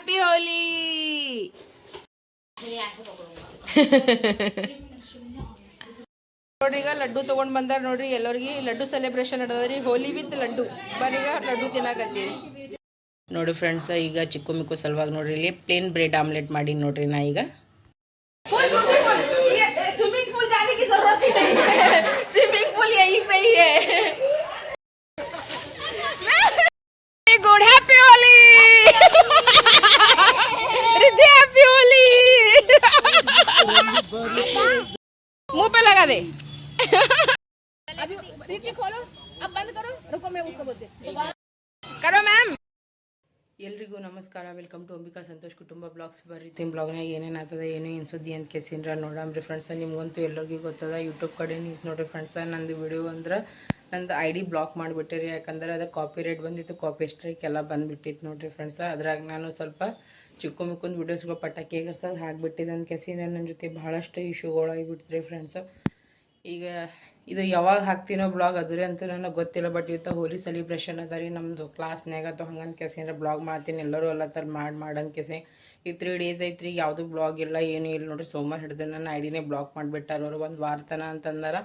Happy ಹೋಲಿ ನೋಡ್ರಿ ಈಗ ಲಡ್ಡು ತೊಗೊಂಡು ಬಂದಾರ ನೋಡ್ರಿ ಎಲ್ಲರಿಗೆ laddu celebration ನಡೆದದ್ರಿ Holi with laddu ಬರೀಗ ಲಡ್ಡು ತಿನ್ನಾಕತ್ತೀರಿ ನೋಡಿ ಫ್ರೆಂಡ್ಸ್ ಈಗ ಚಿಕ್ಕು ಮಿಕ್ಕು ಸಲುವಾಗಿ ನೋಡ್ರಿ ಇಲ್ಲಿ ಪ್ಲೇನ್ ಬ್ರೆಡ್ ಆಮ್ಲೆಟ್ ಮಾಡಿ ನೋಡ್ರಿ ನಾ ಈಗ स्विमिंग पूल जाने की जरूरत ही नहीं है स्विमिंग पूल मुंह पे लगा दे अभी रिद्धि खोलो अब बंद करो रुको मैं उसको बोलती करो मैम ಎಲ್ರಿಗೂ ನಮಸ್ಕಾರ ವೆಲ್ಕಮ್ ಟು ಅಂಬಿಕಾ ಸಂತೋಷ್ ಕುಟುಂಬ ಬ್ಲಾಗ್ಸ್ ಬರ್ರಿ ತಿಮ್ ಬ್ಲಾಗ್ನಾಗ ಏನೇನು ಆಗ್ತದೆ ಏನೇನು ಸುದ್ದಿ ಅಂತ ಕೇಸಿನ್ರ ನೋಡಮ್ರಿ ಫ್ರೆಂಡ್ಸ ನಿಮ್ಗಂತೂ ಎಲ್ಲರಿಗೂ ಗೊತ್ತದ ಯೂಟ್ಯೂಬ್ ಕಡೆ ನಿಂತು ನೋಡ್ರಿ ಫ್ರೆಂಡ್ಸ ನಂದು ವಿಡಿಯೋ ಅಂದ್ರೆ ನಂದು ಐ ಡಿ ಬ್ಲಾಕ್ ಮಾಡಿಬಿಟ್ಟಿರಿ, ಯಾಕಂದ್ರೆ ಅದು ಕಾಪಿ ರೇಟ್ ಬಂದಿತ್ತು ಕಾಪಿ ಸ್ಟ್ರೈಕ್ ಎಲ್ಲ ಬಂದುಬಿಟ್ಟಿತ್ತು ನೋಡಿರಿ ಫ್ರೆಂಡ್ಸ ಅದ್ರಾಗ ನಾನು ಸ್ವಲ್ಪ ಚಿಕ್ಕ ಮಿಕ್ಕೊಂದು ವೀಡಿಯೋಸ್ಗಳು ಪಟಾಕಿ ಎಗರ್ಸೋದು ಹಾಕ್ಬಿಟ್ಟಿದ್ದೆ ಅಂತ ಕೆಸಿ ನನ್ನ ಜೊತೆ ಭಾಳಷ್ಟು ಇಶ್ಯೂಗಳು ಆಗಿಬಿಡ್ತ್ರಿ ಫ್ರೆಂಡ್ಸ ಈಗ ಇದು ಯಾವಾಗ ಹಾಕ್ತೀನೋ ಬ್ಲಾಗ್ ಅದ್ರೆ ಅಂತೂ ನನಗೆ ಗೊತ್ತಿಲ್ಲ ಬಟ್ ಇವತ್ತು ಹೋಲಿ ಸೆಲಿಬ್ರೇಷನ್ ಅದ ರೀ ನಮ್ಮದು ಕ್ಲಾಸ್ನಾಗ ಅಥವಾ ಹಂಗಂತ ಕೆಸಿ ಏನಾರ ಬ್ಲಾಗ್ ಮಾಡ್ತೀನಿ, ಎಲ್ಲರೂ ಎಲ್ಲ ಥರ ಮಾಡಿ ಮಾಡಂತ ಕೆಸಿ ಈ ತ್ರೀ ಡೇಸ್ ಐತ್ರಿ, ಯಾವುದು ಬ್ಲಾಗ್ ಇಲ್ಲ, ಏನೂ ಇಲ್ಲ ನೋಡಿರಿ. ಸೋಮವಾರ ಹಿಡಿದು ನನ್ನ ಐಡಿನೇ ಬ್ಲಾಕ್ ಮಾಡಿಬಿಟ್ಟಾರ ಅವರು. ಒಂದು ವಾರ್ತನ ಅಂತಂದಾರ.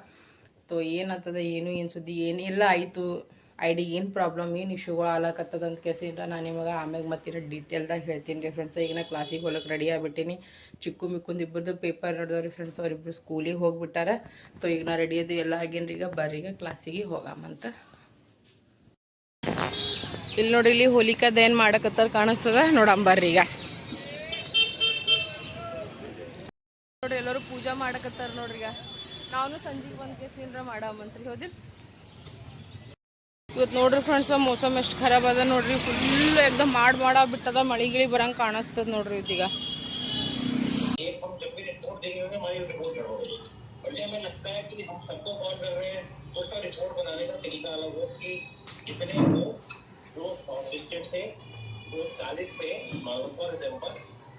ತೋ ಏನಾಗ್ತದ, ಏನು ಏನು ಸುದ್ದಿ ಏನಿಲ್ಲ ಆಯಿತು. ಐ ಡಿ ಏನು ಪ್ರಾಬ್ಲಮ್ ಏನು ಇಶ್ಯೂಗಳು ಆಲಕತ್ತದ ಅಂತ ಕೇಸಿಂದ ನಾನು ನಿಮಗೆ ಆಮ್ಯಾಗ ಮತ್ತಿರೋ ಡೀಟೇಲ್ದಾಗ ಹೇಳ್ತೀನಿ ರೀ ಫ್ರೆಂಡ್ಸ್ ಈಗ ನಾ ಕ್ಲಾಸಿಗೆ ಹೋಗಕ್ಕೆ ರೆಡಿ ಆಗಿಬಿಟ್ಟಿನಿ. ಚಿಕ್ಕು ಮಿಕ್ಕೊಂದು ಇಬ್ಬರದು ಪೇಪರ್ ನೋಡಿದವ್ರಿ ಫ್ರೆಂಡ್ಸ್ ಅವ್ರಿಬ್ರು ಸ್ಕೂಲಿಗೆ ಹೋಗ್ಬಿಟ್ಟಾರ. ತೊ ಈಗ ನಾ ರೆಡಿ ಅದು, ಎಲ್ಲ ಆಗೇನ್ರಿ ಈಗ ಬರ್ರಿ ಈಗ ಕ್ಲಾಸಿಗೆ ಹೋಗಾಮಂತ ಇಲ್ಲಿ ನೋಡ್ರಿ, ಇಲ್ಲಿ ಹೋಲಿಕದ ಏನು ಮಾಡಕತ್ತಾರ ಕಾಣಿಸ್ತದ. ನೋಡಮ್ಮ ಬರ್ರಿ ಈಗ. ನೋಡ್ರಿ, ಎಲ್ಲರೂ ಪೂಜಾ ಮಾಡಕತ್ತಾರ ನೋಡ್ರಿ ಈಗ. ನಾನು ಸಂಜೆಗೆ ಬಂದು ಕೇಸಿಂದ್ರ ಮಾಡಾಮಂತ್ರಿ ಹೌದಿಲ್ಲ ಇವತ್ತು ನೋಡ್ರಿ ಫ್ರೆಂಡ್ಸ್ ಮೋಸಮ್ ಎಷ್ಟು ಖರಾಬ್ ಅದ ನೋಡ್ರಿ ಫುಲ್ ಎಕ್ದಮ್ ಮಾಡ್ ಮಾಡ ಬಿಟ್ಟದ ಮಳಿ ಗಿಳಿ ಬರಂಗ್ ಕಾಣಿಸ್ತದ ನೋಡ್ರಿ ಇದೀಗ एक हम जब भी रिपोर्ट देंगे होंगे हमारी रिपोर्ट करोगे और ये हमें लगता है कि हम सबको कॉल कर रहे हैं तो उसका रिपोर्ट बनाने का तरीका अलग हो कि कितने लोग जो शॉर्ट लिस्टेड थे वो चालीस थे मालूम फॉर एग्जाम्पल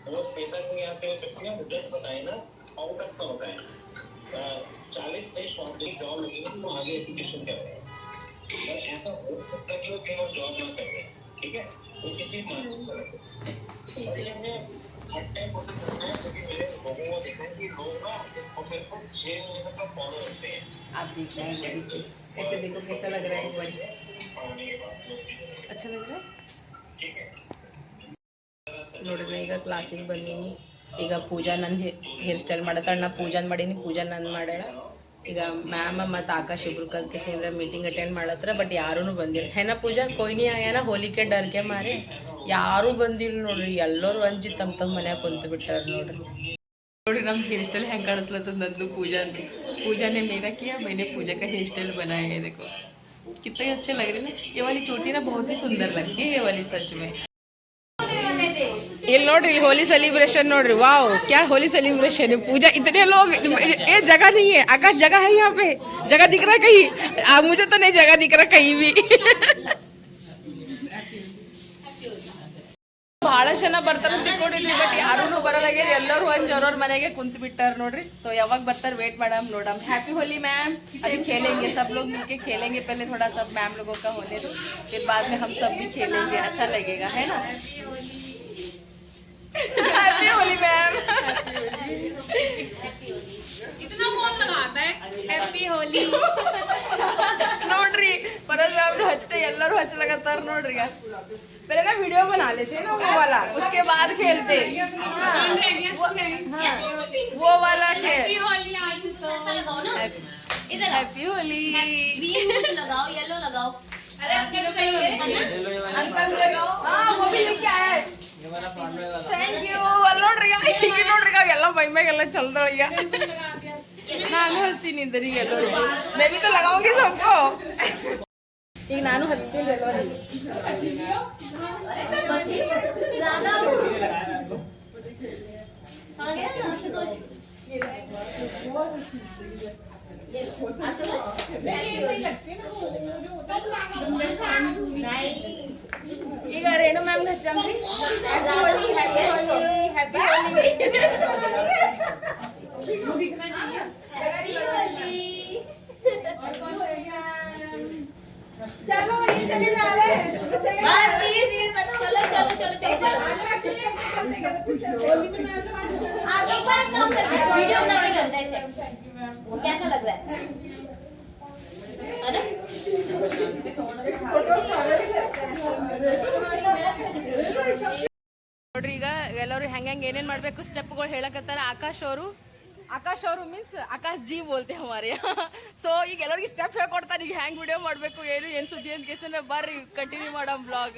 वो सेशन में यहाँ से कितने रिजल्ट बताए ना आउट ऑफ का होता है चालीस से शॉर्टेज जॉब लगे तो वो आगे एजुकेशन कर रहे हैं। और ऐसा हो सकता है कि वो कहीं और जॉब ना कर रहे ठीक है? वो किसी मानसून से रखे और ये हमें हर टाइम कोशिश करते हैं क्योंकि मेरे लोगों को देखा है कि लोग ना और मेरे को छह महीने तक फॉलो करते हैं। आप देख रहे हैं ऐसे देखो कैसा लग रहा है अच्छा लग रहा है? ठीक है। लौट रहेगा क्लासिक बनेगी। ಈಗ ಪೂಜಾ ನಂದು ಹೇರ್ ಸ್ಟೈಲ್ ಮಾಡತ್ತಾಳ ನಾ ಪೂಜಾನ್ ಮಾಡೀನಿ ಪೂಜಾ ನಂದು ಮಾಡ್ಯಾಳ ಈಗ ಮ್ಯಾಮ್ ಮತ್ತು ಆಕಾಶ್ ಇಬ್ರು ಕಲ್ಕೇಸಿ ಅಂದ್ರೆ ಮೀಟಿಂಗ್ ಅಟೆಂಡ್ ಮಾಡತ್ರ ಬಟ್ ಯಾರೂ ಬಂದಿಲ್ಲ ಹೆನ ಪೂಜಾ ಕೊಯ್ನಿ ಆಗ್ಯಾನ ಹೋಲಿಕೆ ಡರ್ಗೆ ಮಾರಿ ಯಾರೂ ಬಂದಿಲ್ಲ ನೋಡ್ರಿ ಎಲ್ಲರೂ ಅಂಜಿ ತಮ್ಮ ತಮ್ಮ ಮನ್ಯಾಗ ಕುಂತು ಬಿಟ್ಟಾರ ನೋಡ್ರಿ ನೋಡ್ರಿ ನಮ್ಮ ಹೇರ್ ಸ್ಟೈಲ್ ಹೆಂಗೆ ಕಾಣಿಸ್ಲತ್ತದ ನಂದು पूजा पूजा ने मेरा किया मैंने पूजा का हेयर स्टाइल बनाया है देखो कितना अच्छे लग रहे हैं ना ये वाली चोटी ना बहुत ही सुंदर लगती है ये वाली सच में ಇಲ್ಲಿ ನೋಡ್ರಿ होली सेलिब्रेशन ನೋಡ್ರಿ वाओ क्या होली सेलिब्रेशन है पूजा इतने लोग ये जगह नहीं है आकाश जगह है यहाँ पे जगह दिख रहा है कहीं आ, मुझे तो नहीं जगह दिख रहा कहीं भी ಬಹಳ ಜನ ಬರ್ತಾರ ಅಂತ ತಿಳ್ಕೊಂಡಿದ್ವಿ ಬಟ್ ಯಾರೂ ಬರಲಾಗ್ಯಾರ ಎಲ್ಲರೂ ಒಂದ್ ಅವ್ರವ್ರ ಮನೆಗೆ ಕುಂತ್ ಬಿಟ್ಟಾರ ನೋಡ್ರಿ ಸೊ ಯಾವಾಗ ಬರ್ತಾರ ವೇಟ್ ಮಾಡಮ್ ನೋಡಮ್ ಹ್ಯಾಪಿ होली मैम अभी खेलेंगे सब लोग मिलके खेलेंगे पहले थोड़ा सब मैम लोगों का होने दो फिर बाद में हम सब भी खेलेंगे अच्छा लगेगा है ना हैप्पी होली मैम इतना कौन लगाता है हैप्पी होली ನೋಡ್ರಿ ಪರಲ್ ಮ್ಯಾಮ್ ಹಚ್ಚತೆ ಎಲ್ಲರೂ ಹಚ್ಚಲಕತ್ತಾರ ನೋಡ್ರಿ ಈಗ पहले ना वीडियो बना लेते ना वो वाला उसके बाद खेलते हाँ, वो वाला खेल हैप्पी होली आज तो इधर आओ हैप्पी होली ग्रीन कुछ लगाओ येलो लगाओ ನೋಡ್ರಿ ಎಲ್ಲ ಮೈ ಮ್ಯಾಗೆಲ್ಲ ಚಲ್ದಳ ಈಗ ನಾನು ಹಚ್ತೀನಿ ಇದರಿಗೆ ಎಲ್ಲರೂ ಮೇ ಬಿ ತಗೋಗಿ ಸ್ವಲ್ಪ ಈಗ ನಾನು ಹಚ್ತೀನಿ ಎಲ್ಲರಿಗೆ ಈಗ ರೇಣು ma'am ಹಚ್ಚಮ್ರಿ happy Holi happy Holi happy Holi चलो ये चले जा रहे हैं चलो चलो चलो चलो वीडियो बनाने करते हैं check. कैसा लग रहा है है ना ನೋಡ್ರಿ ಈಗ ಎಲ್ಲರೂ ಹೆಂಗೆ ಹೆಂಗೆ ಏನೇನು ಮಾಡಬೇಕು ಸ್ಟೆಪ್ಗಳು ಹೇಳಕತ್ತಾರ ಆಕಾಶ್ ಅವರು. ಆಕಾಶ್ ಅವರು ಮೀನ್ಸ್ ಆಕಾಶ್ ಜಿ ಬೋಲ್ತೆ ಹಮಾರಿ ಸೊ ಈಗ ಎಲ್ಲರಿಗೆ ಸ್ಟೆಪ್ ಹೇಳ್ಕೊಡ್ತಾರೆ ಈಗ ಹೆಂಗೆ ವಿಡಿಯೋ ಮಾಡಬೇಕು ಏನು ಏನು ಸುದ್ದಿ ಅಂತ ಕೇಸನ ಬರ್ರಿ ಕಂಟಿನ್ಯೂ ಮಾಡೋ ಬ್ಲಾಗ್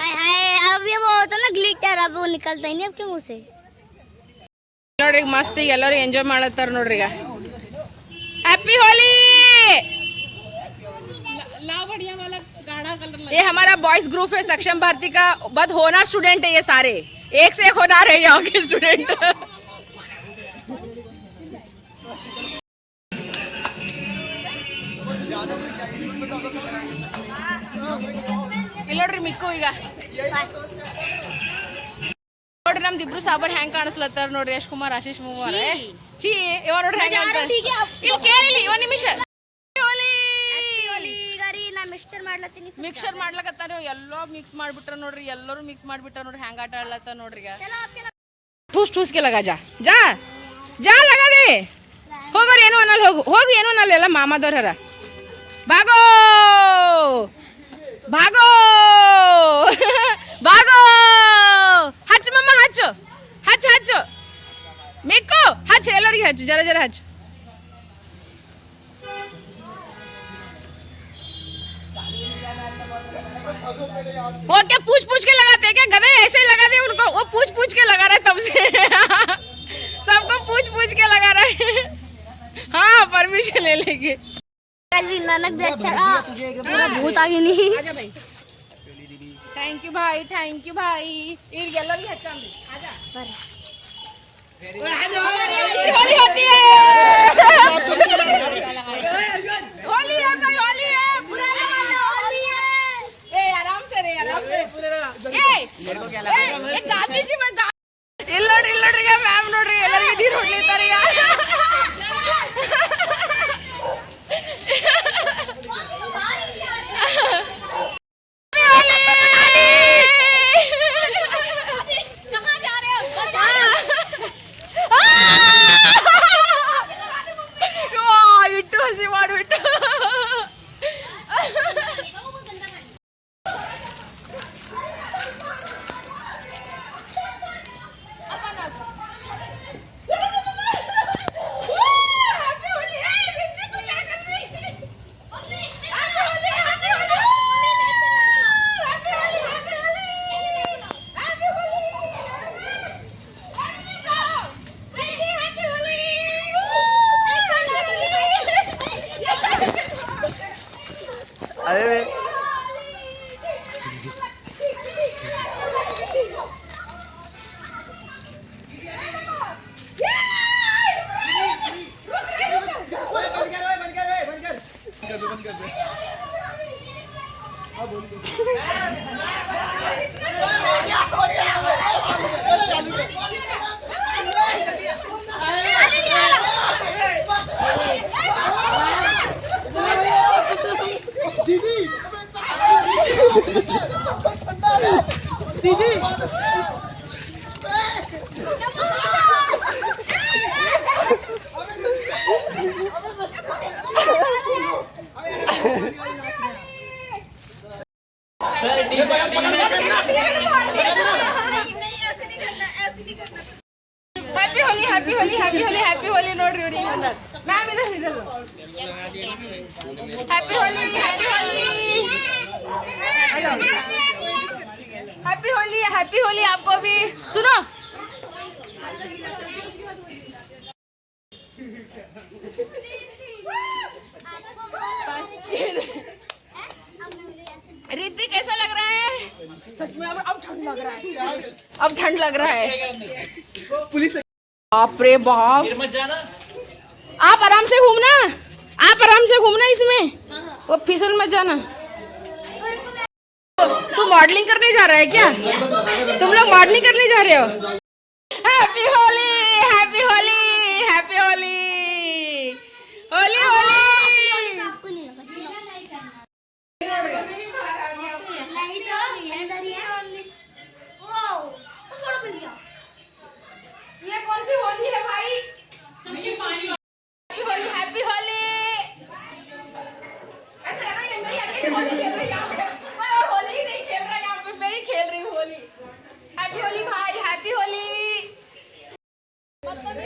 हाय अब ये वो होता ना ग्लिटर अब वो निकलता ही नहीं आपके मुंह से ನೋಡ್ರಿ ಈಗ ಮಸ್ತ್ ಈಗ ಎಲ್ಲರೂ ಎಂಜಾಯ್ ಮಾಡತ್ತಾರ ನೋಡ್ರಿ ಈಗ ಹ್ಯಾಪಿ ಹೋಲಿ लाव बढ़िया वाला गाढ़ा कलर ये हमारा बॉयज ग्रुप है सक्षम भारती का बद होना स्टूडेंट है ये सारे एक से एक होना है यहाँ के स्टूडेंट ನೋಡ್ರಿ ಮಿಕ್ಕು ಈಗ ನೋಡ್ರಿ ನಮ್ದು ಇಬ್ರು ಸಾಬರ್ ಹೆಂಗ್ ಕಾಣಿಸ್ಲತ್ತಾರ ನೋಡ್ರಿ ಯಶ್ ಕುಮಾರ್ ಆಶೀಶ್ ಕುಮಾರ್ ಚೀ ಇವ ನೋಡ್ರಿ ಹೆಂಗ್ ಅಂತಾರ. ಇಲ್ಲಿ ಕೇಳಿಲಿ ಒಂದ್ ನಿಮಿಷ ಹೋಲಿ ನಾ ಮಿಕ್ಸ್ಚರ್ ಮಾಡ್ಲತ್ತೀನಿ ಮಿಕ್ಸರ್ ಮಾಡ್ಲಕತ್ತಾರ ಎಲ್ಲೋ ಮಿಕ್ಸ್ ಮಾಡ್ಬಿಟ್ರ ನೋಡ್ರಿ ಎಲ್ಲರೂ ಮಿಕ್ಸ್ ಮಾಡ್ಬಿಟ್ರ ನೋಡ್ರಿ ಹ್ಯಾಂಗ ಆಟ ಆಡ್ಲತ್ತ ನೋಡ್ರಿ ಈಗ ठूस ठूस के लगा जा जा जा लगा दे ಹೋಗೋರು ಏನು ಅನ್ನಲ್ಲ ಹೋಗು ಹೋಗು ಏನು ಅನ್ನಲ್ಲ ಎಲ್ಲ ಮಾಮಾದವ್ರ ಹರ ಭಾಗೋ ಭಾಗೋ भागो हच मम्मा हच हच हच मेको हच एलर हच जरा जरा हच वो क्या पूछ पूछ के लगाते हैं क्या गधे ऐसे ही लगा दे उनको वो पूछ पूछ के लगा रहा है तब से सबको पूछ पूछ के लगा रहा है हाँ परमिशन ले लेंगे नानक भी अच्छा पूरा भूत आ गई नहीं थैंक यू भाई थैंक यू भाई ये येलो भी अच्छा आजा होली होती है होली है भाई होली है बुरा ना मानो होली है ए आराम से रे आराम से ए ए ಗಾಂಧಿ ಜಿ मैं गा- ಇಲ್ಲ ನೋಡ್ರಿ ಇಲ್ಲ ನೋಡ್ರಿ ಮ್ಯಾಮ್ ನೋಡ್ರಿ ಎಲ್ಲರಿಗೆ ನೀರು ಹೊಡ್ಲಿದ್ದಾರೆ हैप्पी होली हैप्पी होली आपको भी। सुनो। ऋतिक कैसा लग रहा है? सच में अब अब ठंड लग रहा है। अब ठंड लग रहा है। पुलिस बाप रे बाप। आप आराम से घूमना। आप आराम से घूमना इसमें। हाँ। वो फिसल मत जाना। तू मॉडलिंग करने जा रहा है क्या? तुम लोग मॉडलिंग करने जा रहे हो? Happy Holi happy Holi happy Holi Holi Holi आपको नहीं लगा नहीं अंदर वाओ वो थोड़ा खुल गया ये कौन सी होली है भाई? हैप्पी होली हैप्पी होली ऐसा लग रहा है ये मेरी अकेली होली खेल रही है यहाँ पे कोई और होली ही नहीं खेल रहा है यहाँ पे मैं ही खेल रही हूँ होली हैप्पी होली भाई हैप्पी होली मतलब भी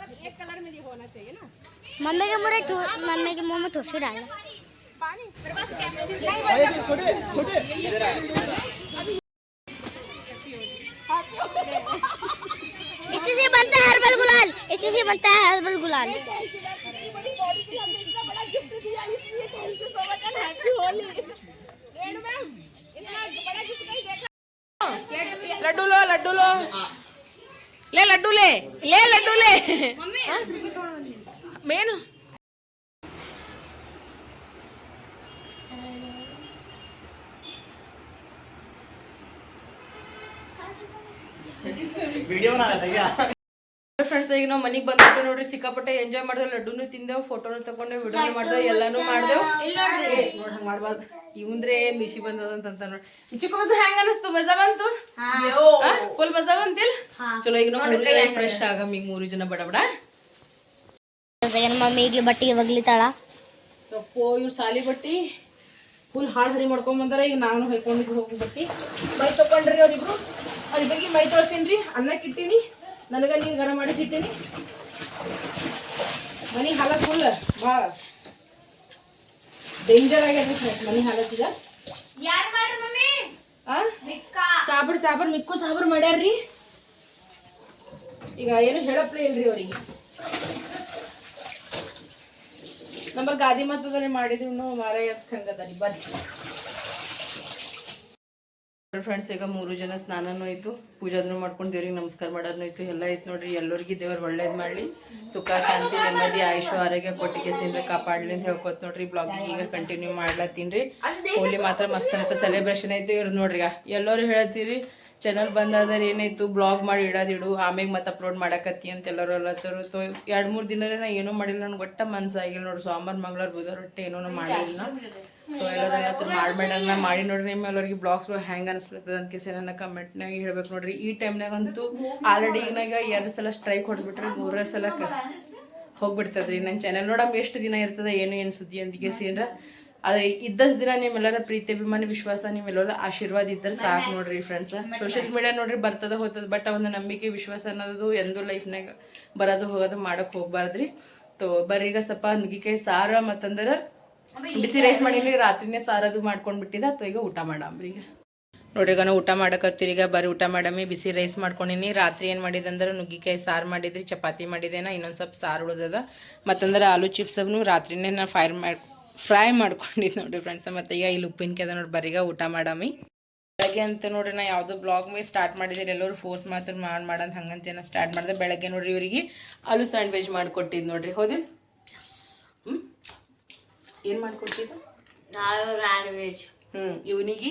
एक कलर में होना चाहिए ना। मम्मी के मुँह में मम्मी के मुँह में ठूस भी डाल इसी से बनता है हर्बल गुलाल। इसी से बनता है हर्बल गुलाल। लड्डू लो लड्डू लो। ले लड्डू ले ले लड्डू ले। मेन। वीडियो बना रहा था क्या? ಫ್ರೆಂಡ್ಸ್ ಈಗ ನಾವು ಮನೆಗೆ ಬಂದ್ಬಿಟ್ಟು ನೋಡ್ರಿ ಸಿಕ್ಕಾಪಟ್ಟೆ ಎಂಜಾಯ್ ಮಾಡಿದ್ವಿ ಲಡ್ಡುನು ತಿಂದೆವು ಫೋಟೋನು ತಗೊಂಡೆ ವಿಡಿಯೋ ಮಾಡಿದೆವು ಎಲ್ಲಾನು ಮಾಡ್ದೆವು. ನೋಡ್ ಹಂಗ ಮಾಡ್ಬಾರ್ದು. ಇವಂದ್ರೆ ಮಿಶಿ ಬಂದದಂತ ಅಂತ ನೋಡಿ. ಚಿಕ್ಕ ಬಂದು ಹೆಂಗ ಅನಿಸ್ತು? ಮಜಾ ಬಂತು? ಫುಲ್ ಮಜಾ ಬಂತಿಲ್ ಚಲೋ ಈಗ ನಾವು ಫ್ರೆಶ್ ಆಗಮ್ ಈಗ ಮೂರು ಜನ ಬಡ ಬಡ ಮಮ್ಮಿ ಈಗಲೂ ಬಟ್ಟಿಗೆ ಬಗ್ಲಿತಾಳ ತಪ್ಪೋ ಇವ್ರು ಸಾಲಿ ಬಟ್ಟಿ. ಫುಲ್ ಹಾಳು ಹರಿ ಮಾಡ್ಕೊಂಡ್ ಬಂದಾರ ಈಗ ನಾನು ಹೊಯ್ಕೊಂಡಿದ್ದು ಹೋಗಿ ಬಟ್ಟಿ. ಮೈ ತಕೊಂಡ್ರಿ ಅವ್ರಿಬ್ರು. ಅವ್ರಿಬ್ರಿಗೆ ಮೈ ತೊಳ್ಸೀನ್ರಿ ಅನ್ನಕ್ಕೆ ಇಟ್ಟೀನಿ ನನಗ ನೀನು ಗರಂ ಮಾಡಿ ಮನೆ ಹಾಲತ್ ಫುಲ್ ಭಾಳ ಡೇಂಜರ್ ಆಗ್ಯದ ಮನೆ ಹಾಲತ್ ಈಗ. ಯಾರು ಮಾಡ್ರಿ ಮಮ್ಮಿ? ಆ? ಸಾಬರ್ ಸಾಬರ್ ಮಿಕ್ಕು ಸಾಬರ್ ಮಾಡ್ಯಾರ್ರಿ. ಈಗ ಏನು ಹೇಳಪ್ಲೇ ಇಲ್ರಿ ಅವ್ರಿಗೆ. ನಂಬರ್ ಗಾದಿ ಮತ್ತದಲ್ಲಿ ಮಾಡಿದ್ರು ಮಾರಾಯ ಹಂಗದ ರೀ ಬರ್ರಿ. ಫ್ರೆಂಡ್ಸ್ ಈಗ ಮೂರು ಜನ ಸ್ನಾನನೂ ಆಯ್ತು. ಪೂಜಾದ್ರು ಮಾಡ್ಕೊಂಡು ದೇವ್ರಿಗೆ ನಮಸ್ಕಾರ ಮಾಡೋದನ್ನು ಆಯ್ತು. ಎಲ್ಲ ಆಯ್ತು ನೋಡ್ರಿ. ಎಲ್ಲರಿಗೆ ದೇವ್ರು ಒಳ್ಳೇದು ಮಾಡಲಿ. ಸುಖ, ಶಾಂತಿ, ನೆಮ್ಮದಿ ಆಯುಷು ಆರೋಗ್ಯ, ಕೊಟ್ಟಿಗೆ ಸೇರಿ ಕಾಪಾಡ್ಲಿ ಅಂತ ಹೇಳ್ಕೊತ ನೋಡ್ರಿ. ಬ್ಲಾಗಿಂಗ್ ಈಗ ಕಂಟಿನ್ಯೂ ಮಾಡ್ಲತ್ತೀನಿ ರೀ. ಹೋಲಿ ಮಾತ್ರ ಮಸ್ತ್ ಅಂತ ಸೆಲೆಬ್ರೇಷನ್ ಐತಿ ಇವ್ರು ನೋಡ್ರಿ ಎಲ್ಲರೂ ಹೇಳ್ತೀರಿ ಚಾನಲ್ ಬಂದಾದ್ರೆ ಏನಾಯ್ತು? ಬ್ಲಾಗ್ ಮಾಡಿ ಇಡೋದಿಡು ಆಮೇಲೆ ಮತ್ತೆ ಅಪ್ಲೋಡ್ ಮಾಡಕತ್ತಿ ಅಂತ ಎಲ್ಲರೂ ಅಲ್ಲತ್ತರು ತೋ ಎರಡು ಮೂರು ದಿನರೇ ನಾ ಏನೂ ಮಾಡಿಲ್ಲ ನನ್ಗೆ ಒಟ್ಟ ಮನ್ಸಾಗಿಲ್ಲ ನೋಡ್ರಿ ಸೋಮವಾರ ಮಂಗಳವಾರ ಬುಧವಾರ ಒಟ್ಟು ಏನೂ ಮಾಡಿಲ್ಲ. ಸೊ ಎಲ್ಲರೂ ಮಾಡ್ಬೇಡ ಮಾಡಬೇಡ ನಾ ಮಾಡಿ ನೋಡ್ರಿ ನಿಮ್ಮ ಎಲ್ಲರಿಗೆ ಬ್ಲಾಗ್ಸ್ ಹೆಂಗೆ ಅನಿಸ್ಲತ್ತದ ಅಂತ ಕೇಸಿ ನನ್ನ ಕಮೆಂಟ್ನಾಗ ಹೇಳ್ಬೇಕು ನೋಡ್ರಿ. ಈ ಟೈಮ್ನಾಗಂತೂ ಆಲ್ರೆಡಿ ಈಗ ಎರಡು ಸಲ ಸ್ಟ್ರೈಕ್ ಹೊಡ್ಬಿಟ್ರಿ ಮೂರನೇ ಸಲ ಹೋಗ್ಬಿಡ್ತದ್ರಿ. ನನ್ನ ಚಾನಲ್ ನೋಡಮ್ ಎಷ್ಟು ದಿನ ಇರ್ತದೆ ಏನು ಏನು ಸುದ್ದಿ ಅಂತ ಕೇಸಿ ಏನ್ರ? ಅದೇ ಇದ್ದಷ್ಟು ದಿನ ನಿಮ್ಮೆಲ್ಲರ ಪ್ರೀತಿ ಅಭಿಮಾನ ವಿಶ್ವಾಸ ನಿಮ್ಮೆಲ್ಲರ ಆಶೀರ್ವಾದ ಇದ್ದರೆ ಸಾಕು ನೋಡ್ರಿ ಫ್ರೆಂಡ್ಸ್ ಸೋಷಿಯಲ್ ಮೀಡಿಯಾ ನೋಡ್ರಿ ಬರ್ತದ ಹೋಗ್ತದ ಬಟ್ ಒಂದು ನಂಬಿಕೆ ವಿಶ್ವಾಸ ಅನ್ನೋದು ಎಂದೂ ಲೈಫ್ನಾಗ ಬರೋದು ಹೋಗೋದು ಮಾಡಕ್ಕೆ ಹೋಗ್ಬಾರ್ದ್ರಿ. ತೋ ಬರೀಗ ಸ್ವಲ್ಪ ನುಗ್ಗಿಕಾಯಿ ಸಾರ ಮತ್ತಂದ್ರೆ ಬಿಸಿ ರೈಸ್ ಮಾಡಿದ್ರಿ ರಾತ್ರಿನೇ ಸಾರದು ಮಾಡ್ಕೊಂಡು ಬಿಟ್ಟಿದ ಅಥವಾ ಈಗ ಊಟ ಮಾಡಾಮ್ರಿ ಈಗ. ನೋಡ್ರಿ ಈಗ ನಾವು ಊಟ ಮಾಡಕತ್ತೀರಿ ಈಗ ಬರೀ ಊಟ ಮಾಡಮಿ ಬಿಸಿ ರೈಸ್ ಮಾಡ್ಕೊಂಡಿನಿ. ರಾತ್ರಿ ಏನು ಮಾಡಿದೆ ಅಂದ್ರೆ ನುಗ್ಗಿಕಾಯಿ ಸಾರು ಮಾಡಿದ್ರಿ ಚಪಾತಿ ಮಾಡಿದೇನ ಇನ್ನೊಂದು ಸ್ವಲ್ಪ ಸಾರು ಉಳಿದದ. ಮತ್ತಂದ್ರೆ ಆಲೂ ಚಿಪ್ಸ್ ರಾತ್ರಿನೇ ನಾನು ಫೈರ್ ಮಾಡಿ ಫ್ರೈ ಮಾಡ್ಕೊಂಡಿದ್ದು ನೋಡ್ರಿ ಫ್ರೆಂಡ್ಸ್ ಮತ್ತೆ ಈಗ ಇಲ್ಲಿ ಉಪ್ಪಿನಕಾಯ್ದ ಅದ ನೋಡಿ ಬರೀಗ ಊಟ ಮಾಡಮಿ. ಬೆಳಗ್ಗೆ ಅಂತ ನೋಡ್ರಿ ನಾ ಯಾವುದೋ ಬ್ಲಾಗ್ ಮೇಲೆ ಸ್ಟಾರ್ಟ್ ಮಾಡಿದ್ದೀರಿ ಎಲ್ಲರೂ ಫೋರ್ಸ್ ಮಾತ್ರ ಮಾಡಿ ಮಾಡೋದು ಹಂಗಂತ ಏನೋ ಸ್ಟಾರ್ಟ್ ಮಾಡಿದೆ. ಬೆಳಗ್ಗೆ ನೋಡ್ರಿ ಇವರಿಗೆ ಆಲೂ ಸ್ಯಾಂಡ್ವಿಚ್ ಮಾಡಿಕೊಟ್ಟಿದ್ದು ನೋಡ್ರಿ. ಹೌದು? ಹ್ಞೂ ಏನು ಮಾಡಿಕೊಟ್ಟಿದ್ದು? ಹ್ಞೂ ಇವನಿಗೆ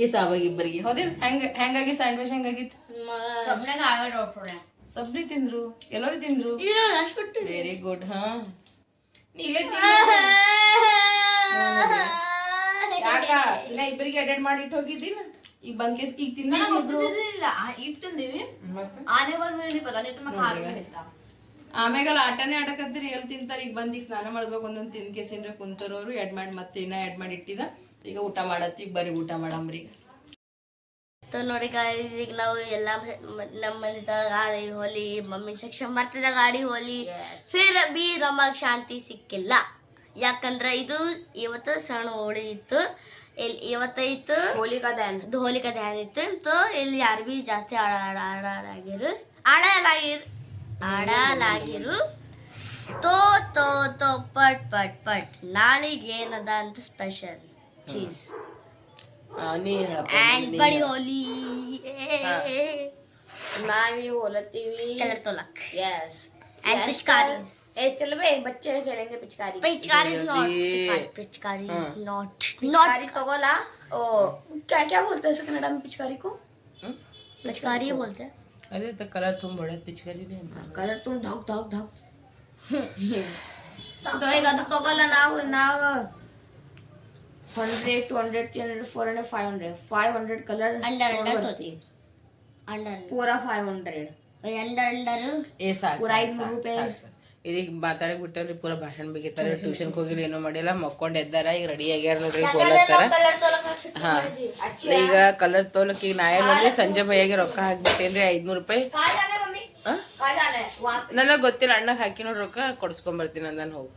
ಈ ಸಾವಾಗ ಇಬ್ಬರಿಗೆ. ಹೌದಿಲ್ಲ ಹೆಂಗೆ ಹೆಂಗಾಗಿ ಸ್ಯಾಂಡ್ವಿಚ್ ಹೆಂಗಾಗಿತ್ತು? ಸಬ್ರಿ ತಿಂದ್ರು? ಎಲ್ಲರೂ ತಿಂದ್ರು? ವೆರಿ ಗುಡ್ ಹಾ. ನೀವೇ ಯಾಕ? ಇನ್ನ ಇಬ್ಬರಿಗೆ ಎಡೆಡ್ ಮಾಡಿ ಇಟ್ಟು ಹೋಗಿದ್ದೀನ? ಈಗ ಬಂದ್ ಕೇಸ್ ಈಗ ತಿಂದ ಆಮೇಲೆ ಆಟನೇ ಆಡಕತ್ತೀರಿ ಎಲ್ಲಿ ತಿಂತಾರೆ? ಈಗ ಬಂದು ಈಗ ಸ್ನಾನ ಮಾಡ್ಬೇಕು ಒಂದೊಂದು ತಿನ್ ಕೇಸಿಂದ್ರೆ ಕುಂತರೋರು ಎಡ್ ಮಾಡಿ ಮತ್ತೆ ಇನ್ನ ಎಡ್ ಮಾಡಿ ಇಟ್ಟಿದ. ಈಗ ಊಟ ಮಾಡತ್ತಿ ಈಗ ಬರೀ ಊಟ ಮಾಡಮ್ರಿ. ಸೊ ನೋಡಿ ಗಾಯ್ಸ್ ಈಗ ನಾವು ಎಲ್ಲ ನಮ್ಮ ಮನೆ ಗಾಡಿ ಹೋಲಿ ಮಮ್ಮಿ ಸೆಕ್ಷನ್ ಮಾಡ್ತಿದ್ದ ಗಾಡಿ ಹೋಲಿ. ಫಿರ್ ಬಿ ನಮಗ್ ಶಾಂತಿ ಸಿಕ್ಕಿಲ್ಲ. ಯಾಕಂದ್ರೆ ಇದು ಇವತ್ತು ಸಣ್ಣ ಹೋಳಿ ಇತ್ತು. ಇಲ್ಲಿ ಇವತ್ತೈತು ಹೋಲಿಕಾ ಇದು ಹೋಲಿಕಾ ಧ್ಯಾನ ಇತ್ತು. ಸೊ ಇಲ್ಲಿ ಯಾರು ಬಿ ಜಾಸ್ತಿ ಆಡ ಆಡ ಆಡಲಾಗಿರು ಆಡಲಾಗಿರು ಆಡಲಾಗಿರು ತೋ ತೋ ತೋ ಪಟ್ ಪಟ್ ಪಟ್. ನಾಳೆಗೆ ಏನದ ಅಂತ special? Cheese. And buddy Holi. ನಾವೀ ಹೋಲತ್ತೀವಿ. Yes and ಪಿಚಕಾರೀಸ್ चलो बे बच्चे खेलेंगे पिचकारी। पिचकारी इज़ नॉट पिचकारी हाँ। इज़ नॉट पिचकारी तो बोला ओ क्या क्या बोलते हैं कनाडा में पिचकारी को? पिचकारी बोलते हैं। अरे तो कलर तुम बड़े पिचकारी नहीं कलर तुम धक धक धक तो एक अदब तो कलर ना ना hundred two hundred three hundred four hundred five hundred five hundred colour under under होती अंडर पूरा फाइव हंड्रेड अंडर अंडर पूरा एक रुपए ಇದೀಗ ಮಾತಾಡಿಬಿಟ್ಟವ್ರಿ ಪೂರ ಭಾಷಣ ಬಿಗಿತಾರೆ ಟ್ಯೂಷನ್ ಹೋಗಿಲ್ಲ ಏನೂ ಮಾಡಿಲ್ಲ. ಮಕ್ಕೊಂಡು ಎದ್ದಾರ ಈಗ ರೆಡಿ ಆಗ್ಯಾರ ನೋಡ್ರಿ ಹೋಲತ್ತಾರ ಹಾಂ. ಈಗ ಕಲರ್ ತೋಲಕ್ಕೆ ಈಗ ನಾ ಏನು ನೋಡ್ರಿ ಸಂಜೆ ಬೈಯಾಗೆ ರೊಕ್ಕ ಹಾಕ್ಬಿಟ್ಟೇನ್ರಿ ಐದುನೂರು ರೂಪಾಯಿ. ನನಗೆ ಗೊತ್ತಿಲ್ಲ ಅಣ್ಣಗೆ ಹಾಕಿ ನೋಡ್ರಿ ರೊಕ್ಕ ಕೊಡ್ಸ್ಕೊಂಬರ್ತೀನಿ ಅಂದಾನು ಹೋಗಿ.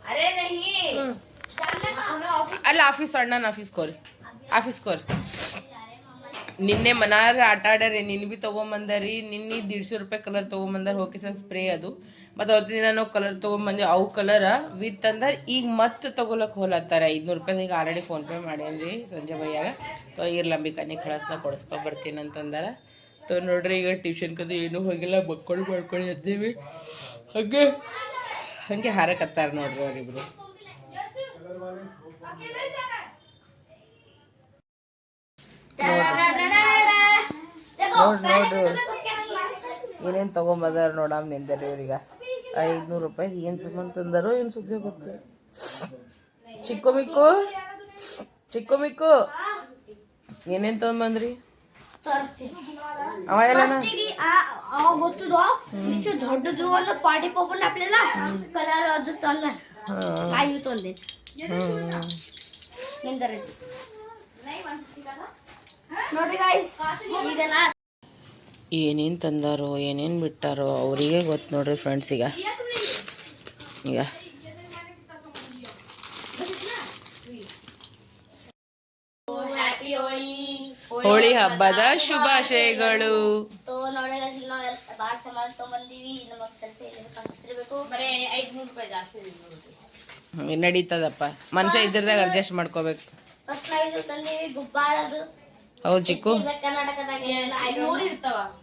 ಅಲ್ಲ ಆಫೀಸ್ ಅಣ್ಣನ ಆಫೀಸ್ ಕೋರಿ. ಆಫೀಸ್ ಕೋರಿ. ನಿನ್ನೆ ಮನಾರ ಆಟ ಆಡ್ಯಾರಿ ನಿನ್ನ ಭೀ ತೊಗೊಂಬಂದಾರಿ ನಿನ್ನೆ ದೀಡ್ಸು ರೂಪಾಯಿ ಕಲರ್ ತೊಗೊಂಬಂದಾರ ಹೋಗಿ ಸನ್ ಸ್ಪ್ರೇ ಅದು. ಮತ್ತೆ ಅವತ್ತಿನ ದಿನ ನಾವು ಕಲರ್ ತೊಗೊಂಬಂದು ಅವು ಕಲರ್ ವಿತ್ ಅಂದ್ರೆ ಈಗ ಮತ್ತೆ ತಗೊಳಕ್ ಹೋಲತ್ತಾರ. ಐದ್ನೂರು ರೂಪಾಯಿ ಈಗ ಆಲ್ರೆಡಿ ಫೋನ್ ಪೇ ರೀ ಸಂಜೆ ಬೈಯಾಗ ತೊ ಇರ್ಲಂಬಿ ಕಣ್ಣಿ ಕಳಸ್ನ ಕೊಡಿಸ್ಕೊಂಡ್ ಬರ್ತೀನಿ ಅಂತಂದಾರ. ತೊ ನೋಡ್ರಿ ಈಗ ಟ್ಯೂಷನ್ ಕದು ಏನೂ ಹೋಗಿಲ್ಲ. ಮಕ್ಕಳು ಮಾಡ್ಕೊಂಡು ಎದ್ದೀವಿ. ಹಂಗೆ ಹಂಗೆ ಹಾರಕತ್ತಾರ ನೋಡ್ರಿ ಅವರಿಬ್ರು. ನೋಡ್ರಿ ಏನೇನು ತೊಗೊಂಬದಾರ ನೋಡಮ್ ನಿಂದರಿ ಇವ್ರೀಗ. ಐದ್ನೂರು ರೂಪಾಯಿ ಏನು ಸಾಮಾನು ತಂದಾರೋ ಏನು ಸುದ್ದಿ ಗೊತ್ತ. ಚಿಕ್ಕು ಮಿಕ್ಕು ಚಿಕ್ಕು ಮಿಕ್ಕು. ಏನೇನು ತೊಗೊಂಬಂದ್ರಿ ಅವ ಗೊತ್ತದ? ಇಷ್ಟು ದೊಡ್ಡದು ಒಂದು ಪಾರ್ಟಿ ಪಾಪನ್ ಹಾಕ್ಲಿಲ್ಲ? ಕಲರ್ ಅದು ತಂದ. ಇವು ತಂದೆ. ನೋಡ್ರಿ ಗಾಯ್ಸ್ ಈಗ ನಾ ಏನೇನು ತಂದಾರೋ ಏನೇನು ಬಿಟ್ಟಾರೋ ಅವರಿಗೆ ಗೊತ್ತು ನೋಡ್ರಿ ಫ್ರೆಂಡ್ಸ್ ಈಗ. ಈಗ. ಹೋಳಿ ಹೋಳಿ ಹಬ್ಬದ ಶುಭಾಶಯಗಳು. ನಡೀತದಪ್ಪ. ಮನುಷ್ಯ ಇದ್ರದಾಗ ಅಡ್ಜಸ್ಟ್ ಮಾಡ್ಕೋಬೇಕು. ಹೌದು ಚಿಕ್ಕು. ಇರ್ಬೇಕು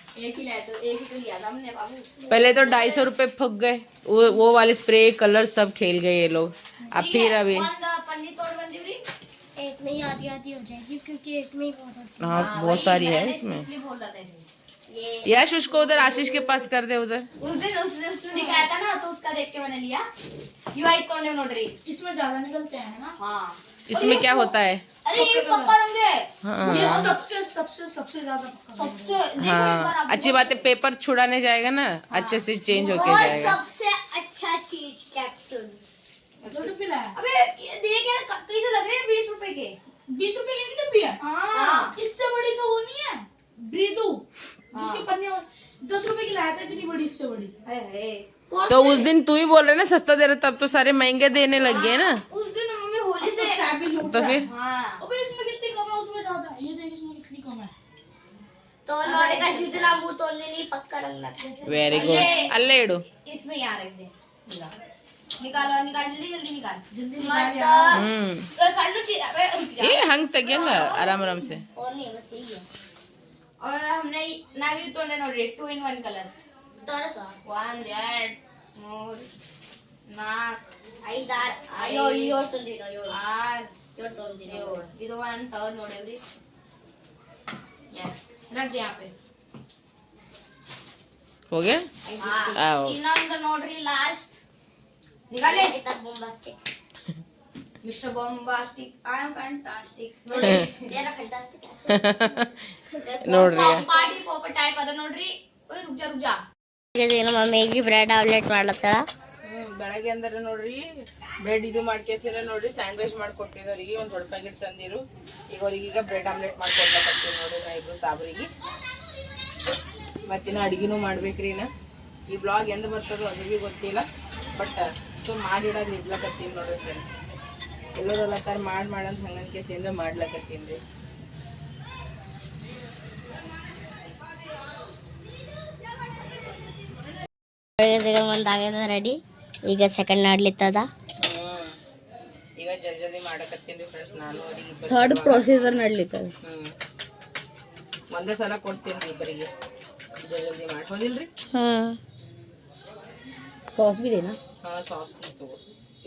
इनका लड़ाई ज़्यादा होगा पहले तो ढाई सौ रूपए फूक गए। वो वो वाले स्प्रे कलर सब खेल गए ये लोग। अब फिर अभी एक में ही आधी आधी हो जाएगी क्योंकि एक में ही बहुत हाँ। बहुत सारी है इसमें। यश उसको उधर आशीष के पास कर दे उधर। उस दिन उसने उसने दिखाया था ना तो उसका देख के मैंने लिया। यू आई कौन नोटरी इसमें ज़्यादा निकलते हैं ना। हाँ। इसमें क्या होता है? अरे ये पक्का होंगे ये हाँ सबसे सबसे सबसे ज़्यादा सबसे देखो एक बार हाँ अच्छी बात है पेपर छुड़ाने जाएगा ना अच्छे से चेंज होके जाएगा। सबसे अच्छा चीज़ कैप्सूल अबे ये देख यार कैसे लग रहे हैं बीस रुपए के? बीस रुपए की डिब्बी है हाँ। इससे बड़ी तो वो नहीं है। ब्रीदू हाँ। तो उस दिन तू ही बोल रहे ना सस्ता दे रहा तब तो सारे महँगे देने लग गए ना। हाँ, उस दिन हमें होली तो से तो फिर? हाँ। इसमें कितनी कम है उसमें ज़्यादा ये देख इसमें कितनी कम है। तो का पक्का रंग वेरी गुड इसमें रख दे। निकाल जल्दी जल्दी निकाल। जल्दी निकाल तो, हम्म। तो हंग तक आराम आराम से। और नहीं बस यही है। और हमने नाव यू तो ने already two in one colours तरस वन रेड मोर ನಾಕ್ ಐದಾರ್ ಅಯ್ಯೋ ಏಳು ತಂದಿರೋ ಏಳು ಆರ್ ಏಳು ತಂದಿರೋ ಏಳು ಇದು ಒನ್ ತಗೊಂಡ್ ನೋಡೇವ್ರಿ ಎಸ್ ರಗ್ ಯಾ ಪೆ ಹೋಗೆ ಇನ್ನೊಂದು ನೋಡ್ರಿ ಲಾಸ್ಟ್ ನಿಗಾಲೆ ತಗ್ ಬೊಂಬಾಸ್ತೆ bombastic I am fantastic fantastic ನೋಡ್ರಿ. ಪಾರ್ಟಿ ಪೋಪ ಟೈಪ್ ಅದ ನೋಡ್ರಿ. ಓಯ್ ರುಜಾ ರುಜಾ. ಏನು ಮಮ್ಮಿಗೆ ಬ್ರೆಡ್ ಆಮ್ಲೆಟ್ ಮಾಡ್ಲತ್ತಾಳ. ಬೆಳಗ್ಗೆ ಅಂದ್ರೆ ನೋಡ್ರಿ ಬ್ರೆಡ್ ಇದು ಮಾಡ್ಕೇಸಿರ ನೋಡ್ರಿ ಸ್ಯಾಂಡ್ವಿಚ್ ಮಾಡ್ಕೊಟ್ಟಿದವ್ರಿಗೆ ಒಂದು ದೊಡ್ಡ ಪ್ಯಾಕೆಟ್ ತಂದಿರು. ಈಗ ಅವ್ರಿಗೆ ಈಗ ಬ್ರೆಡ್ ಆಮ್ಲೆಟ್ ಮಾಡ್ಕೊಡ್ಲಕತ್ತೀವಿ ನೋಡ್ರಿ ನಾ ಇಬ್ರು ಸಾಬ್ರಿಗೆ. ಮತ್ತಿನ ಅಡ್ಗಿನೂ ಮಾಡ್ಬೇಕ್ರಿ ನಾ ಈ ಬ್ಲಾಗ್ ಎಂದ ಬರ್ತದೋ ಅದ್ರಿಗೆ ಗೊತ್ತಿಲ್ಲ ಬಟ್ ಸೊ ಮಾಡಿಡೋದು ಇಡ್ಲಕತ್ತೀನಿ ನೋಡ್ರಿ ಫ್ರೆಂಡ್ಸ್ ಎಲ್ಲರೂ ಅಲ್ಲತ್ತಾರ ಮಾಡಿ ಮಾಡಂತ ಹಂಗನ್ ಕೇಸಿಂದ ಮಾಡ್ಲಕತ್ತೀನಿ ರೀ. ಒಂದು ಆಗ್ಯದ ರೆಡಿ ಈಗ ಸೆಕೆಂಡ್ ಆಡ್ಲಿತ್ತದ. ಈಗ ಜಲ್ದಿ ಜಲ್ದಿ ಮಾಡಕತ್ತೀನಿ ಫ್ರೆಂಡ್ಸ್ ನಾನು ಅವರಿಗೆ ಥರ್ಡ್ ಪ್ರೊಸೀಜರ್ ಹ್ಮ್. ಒಂದೇ ಸಲ ಕೊಡ್ತೀನಿ ಇಬ್ಬರಿಗೆ ಜಲ್ದಿ ಜಲ್ದಿ ಮಾಡಿ ಹಾಂ ಸಾಸ್ ಬಿ ದೇನಾ ಹಾ ಸಾಸ್ ತಗೋ